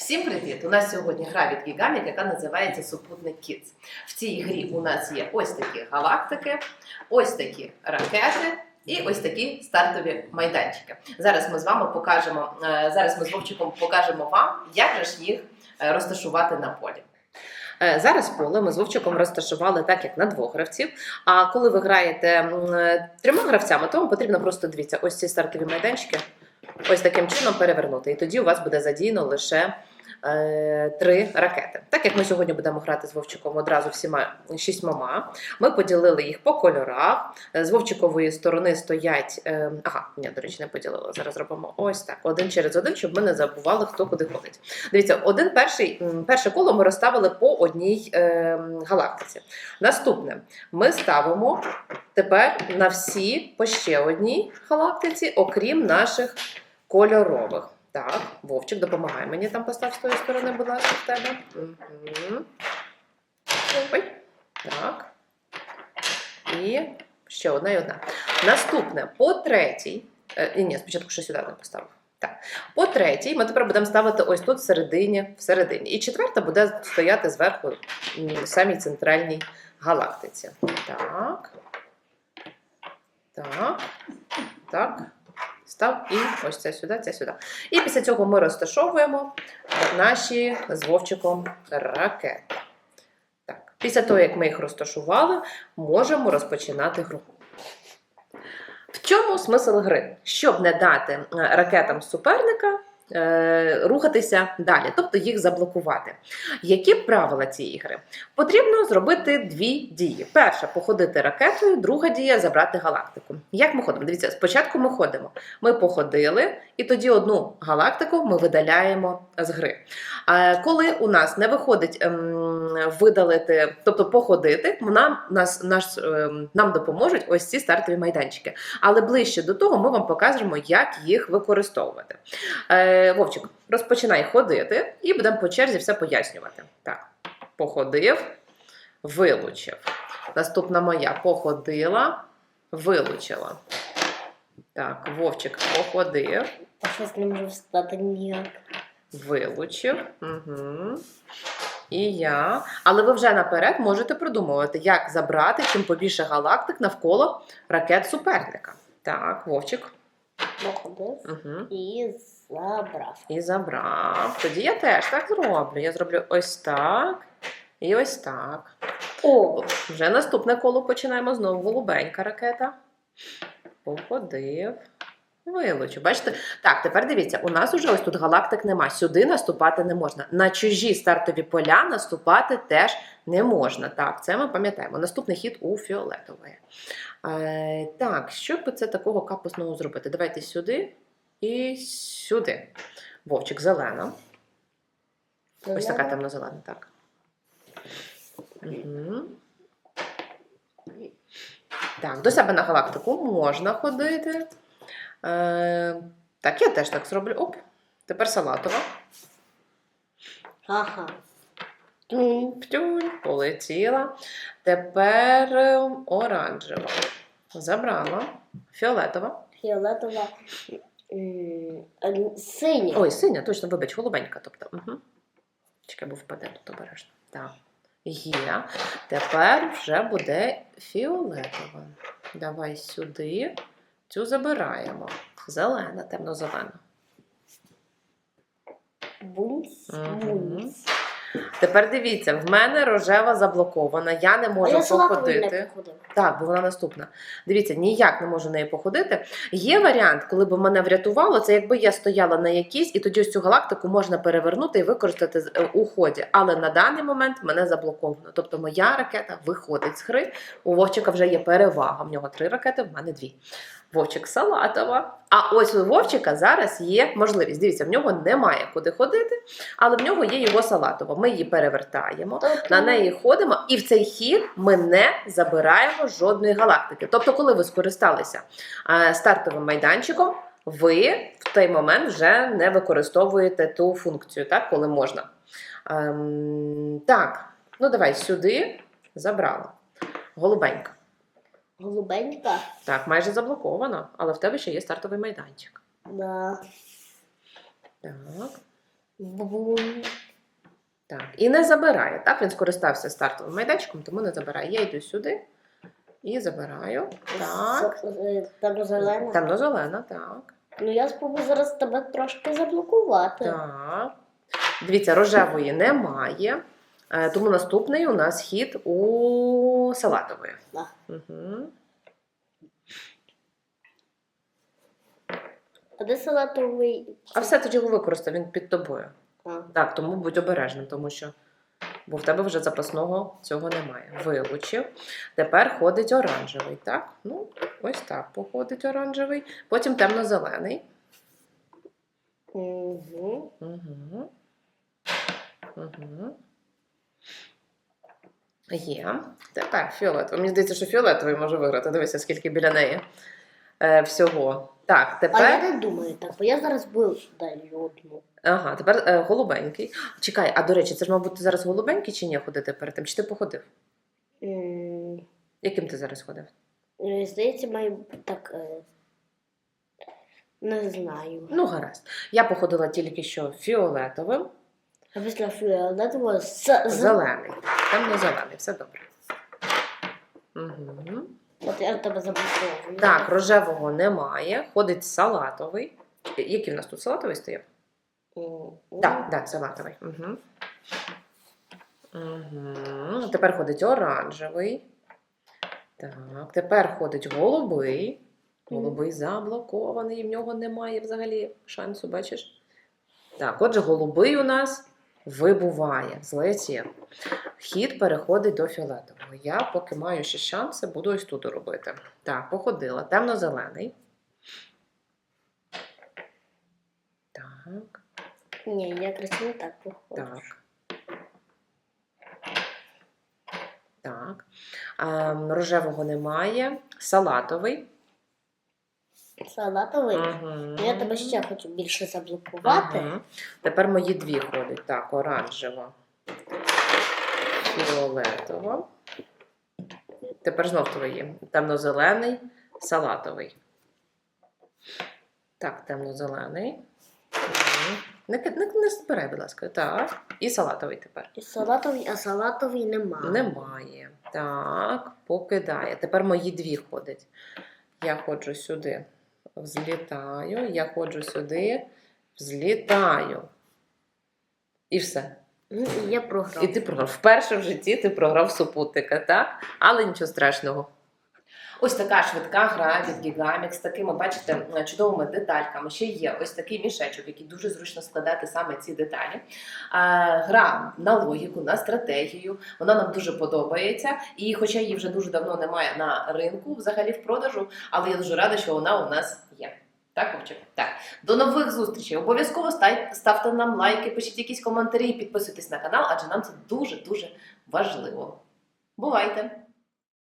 Всім привіт! У нас сьогодні гра від Гігамік, яка називається Супутник Kids. В цій грі у нас є ось такі галактики, ось такі ракети і ось такі стартові майданчики. Зараз ми з вами покажемо, е, зараз ми з Вовчиком покажемо вам, як же ж їх е, розташувати на полі. Е, Зараз поле ми з Вовчиком розташували так, як на двох гравців. А коли ви граєте трьома гравцями, то вам потрібно просто дивіться, ось ці стартові майданчики ось таким чином перевернути. І тоді у вас буде задіяно лише три ракети. Так як ми сьогодні будемо грати з Вовчиком одразу всіма шістьмома, ми поділили їх по кольорах. Е, З Вовчикової сторони стоять. Е, ага, ні, до речі, не поділила. Зараз робимо ось так: один через один, щоб ми не забували, хто куди ходить. Дивіться, один перший, перше коло ми розставили по одній е, галактиці. Наступне ми ставимо тепер на всі по ще одній галактиці, окрім наших кольорових. Так, Вовчик, допомагай мені там постав з тої сторони, будь ласка, в тебе. Угу. Ой. Так. І ще одна і одна. Наступне, по третій. Е, ні, спочатку ще сюди не поставив. Так. По третій ми тепер будемо ставити ось тут всередині, всередині. І четверта буде стояти зверху в самій центральній галактиці. Так. Так. Так. Став і ось це сюди, це сюди. І після цього ми розташовуємо наші з Вовчиком ракети. Так. Після того, як ми їх розташували, можемо розпочинати гру. В чому смисл гри? Щоб не дати е, ракетам суперника рухатися далі, тобто їх заблокувати. Які правила цієї гри? Потрібно зробити дві дії. Перша походити ракетою, друга дія забрати галактику. Як ми ходимо? Дивіться, спочатку ми ходимо. Ми походили, і тоді одну галактику ми видаляємо з гри. Коли у нас не виходить ем, видалити, тобто походити, нам, нас, наш, ем, нам допоможуть ось ці стартові майданчики. Але ближче до того ми вам покажемо, як їх використовувати. Е, Вовчик, розпочинай ходити і будемо по черзі все пояснювати. Так, походив, вилучив. Наступна моя походила, вилучила. Так, Вовчик походив, А щось не можу встати ніяк. Вилучив. Угу. І я. Але ви вже наперед можете продумувати, як забрати чим побільше галактик навколо ракет суперника. Так, Вовчик. Угу. і забрав. І забрав. Тоді я теж так зроблю. Я зроблю ось так і ось так. О, Вже наступне коло починаємо знову. Голубенька ракета. Походив. Вилучу. Бачите? Так, тепер дивіться, у нас уже ось тут галактик нема. Сюди наступати не можна. На чужі стартові поля наступати теж не можна. Так, це ми пам'ятаємо. Наступний хід у фіолетової. Е, так, що би це такого капусного зробити? Давайте сюди і сюди. Вовчик зелена. Ось така темно-зелена, так. Угу. Так, до себе на галактику можна ходити. Е, так, я теж так зроблю. Оп. Тепер салатова. Ага. Птюнь, полетіла. Тепер е, оранжева. Забрала. Фіолетова. Фіолетова. Синя. Ой, синя, точно, вибач, голубенька. Тобто. Угу. Чекай, бо впаде тут обережно. Так. Є. Тепер вже буде фіолетова. Давай сюди. Цю забираємо. Зелена, темно-зелена. Бунц. Бунц. Тепер дивіться, в мене рожева заблокована, я не можу я походити. Так, бо вона наступна. Дивіться, ніяк не можу нею походити. Є варіант, коли б мене врятувало, це якби я стояла на якійсь, і тоді ось цю галактику можна перевернути і використати е, у ході. Але на даний момент мене заблоковано. Тобто моя ракета виходить з гри. У Вовчика вже є перевага. В нього три ракети, в мене дві. Вовчик салатова. А ось у Вовчика зараз є можливість. Дивіться, в нього немає куди ходити, але в нього є його салатова. Ми її перевертаємо. Тобто, На неї ходимо, і в цей хід ми не забираємо жодної галактики. Тобто, коли ви скористалися е, стартовим майданчиком, ви в той момент вже не використовуєте ту функцію, так, коли можна. Ем, так, ну давай сюди забрала. Голубенька. Голубенька. Так, майже заблоковано, але в тебе ще є стартовий майданчик. Да. Так. Бун. Так, і не забирає. Так, він скористався стартовим майданчиком, тому не забирає. Я йду сюди і забираю. Так. Е, Там зелена. Темно-зелена, так. Ну я спробую зараз тебе трошки заблокувати. Так. Дивіться, рожевої немає. Е, Тому наступний у нас хід у салатової. Так. Угу. А де салатовий? А все тоді його використав, він під тобою. А. Так, тому будь обережним, тому що бо в тебе вже запасного цього немає. Вилучив. Тепер ходить оранжевий, так? Ну, ось так походить оранжевий. Потім темно-зелений. Угу. Угу. Угу. Є. Тепер фіолетовий. Мені здається, що фіолетовий може виграти. Дивися, скільки біля неї е, всього. Так, А я не думаю так, бо я зараз бив далі одну. Ага, тепер е, голубенький. Чекай, а до речі, це ж, мабуть, ти зараз голубенький чи ні ходити перед тим? Чи ти походив? М, Яким ти зараз ходив? е, Здається, має бути так. е, Не знаю. Ну, гаразд. Я походила тільки що фіолетовим, А після фіолетового з, з... зелений. Темно-зелений, все добре. Угу. От я тебе заблокував. Так, рожевого немає. Ходить салатовий. Який в нас тут салатовий стояв? Так, так, салатовий. Угу. Угу. Тепер ходить оранжевий. Так, тепер ходить голубий. Голубий заблокований, і в нього немає взагалі шансу, бачиш? Так, отже, голубий у нас вибуває, злетів. Хід переходить до фіолетового. Я, поки маю ще шанси, буду ось тут робити. Так, походила. Темно-зелений. Так. Ні, я не так походжу. Так. Так. Ем, рожевого немає. Салатовий. Салатовий. Ну, Я тебе ще хочу більше заблокувати. Мгм. Тепер мої дві ходять. Так, оранжева. Фіолетова. Тепер знов твої. Темно-зелений, салатовий. Так, темно-зелений. Не, не, не збирай, будь ласка. Так. І салатовий тепер. І салатовий, а салатовий немає. Немає. Так, покидає. Тепер мої дві ходять. Я ходжу сюди, взлітаю, я ходжу сюди, взлітаю. І все. Ну, і я програв. І ти програв. Вперше в житті ти програв супутника, так? Але нічого страшного. Ось така швидка гра від Gigamix з такими, бачите, чудовими детальками. Ще є ось такий мішечок, який дуже зручно складати саме ці деталі. Гра на логіку, на стратегію. Вона нам дуже подобається. І хоча її вже дуже давно немає на ринку, взагалі в продажу, але я дуже рада, що вона у нас є. Так, Вовчик? Так. До нових зустрічей. Обов'язково ставте нам лайки, пишіть якісь коментарі, підписуйтесь на канал, адже нам це дуже-дуже важливо. Бувайте!